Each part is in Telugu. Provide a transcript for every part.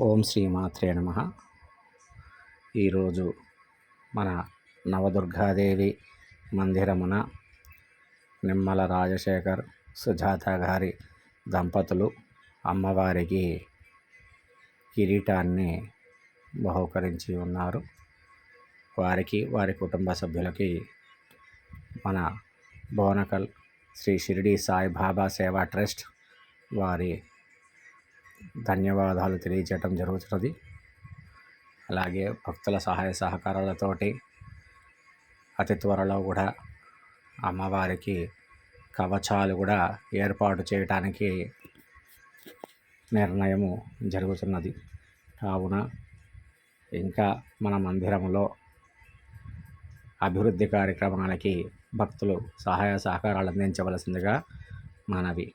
ఓం శ్రీ మాత్రే నమ. ఈరోజు మన నవదుర్గాదేవి మందిరమున నిమ్మల రాజశేఖర్ సుజాత గారి దంపతులు అమ్మవారికి కిరీటాన్ని బహుకరించి ఉన్నారు. వారికి వారి కుటుంబ సభ్యులకి మన బోనకల్ శ్రీ షిరిడి సాయిబాబా సేవా ట్రస్ట్ వారి ధన్యవాదాలు తెలియజేయటం జరుగుతున్నది. అలాగే భక్తుల సహాయ సహకారాలతోటి అతి త్వరలో కూడా అమ్మవారికి కవచాలు కూడా ఏర్పాటు చేయటానికి నిర్ణయము జరుగుతున్నది. కావున ఇంకా మన మందిరంలో అభివృద్ధి కార్యక్రమాలకి భక్తులు సహాయ సహకారాలు అందించవలసిందిగా మనవి.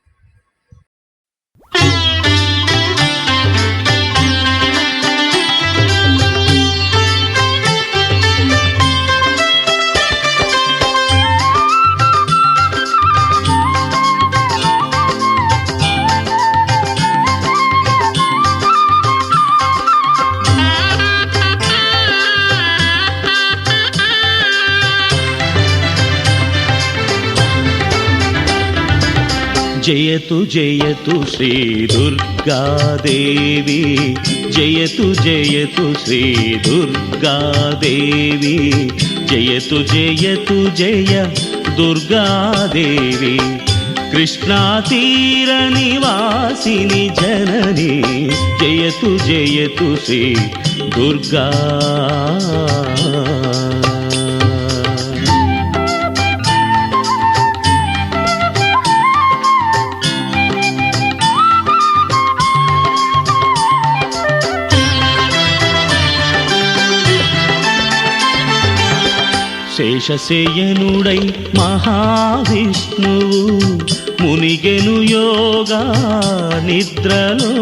జయతు జయతు శ్రీ దుర్గాదేవి. జయతు జయతు శ్రీ దుర్గాదేవి. జయతు జయతు జయ దుర్గాదేవి. కృష్ణాతీర నివాసిని జనని. జయతు జయతు శ్రీ దుర్గా శేషశయనుడై మహావిష్ణువు మునిగెను యోగా నిద్రలో.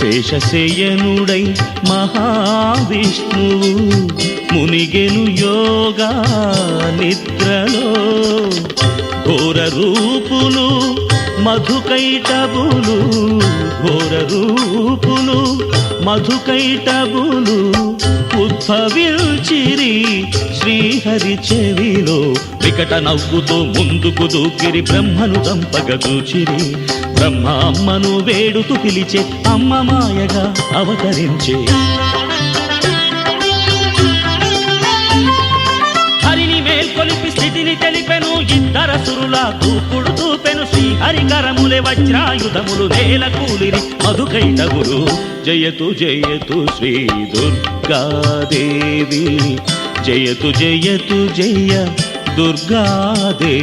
శేషశయనుడై మహావిష్ణువు మునిగెను యోగా నిద్రలో. ఘోర రూపులు మధుకైటబులు ఘోర రూపులు మధుకైటబులు ఉద్భవించిరి శ్రీహరి చెవిలో వికట నవ్వుతో ముందుకు దూకిరి బ్రహ్మను దంపగ చూచిరి బ్రహ్మ అమ్మను వేడుతూ పిలిచే అమ్మ మాయగా అవతరించే. హరిని మేల్కొలిపి స్థితిని తెలిపెను ఇద్దరసురుల సురులా తూపెను హరికరములే వజ్రాయుధములు నేల కూలిరి. మధుకైటగురు జయతు జయతు శ్రీ దుర్గాదేవి. జయతు జయతు జయ దుర్గాదేవి.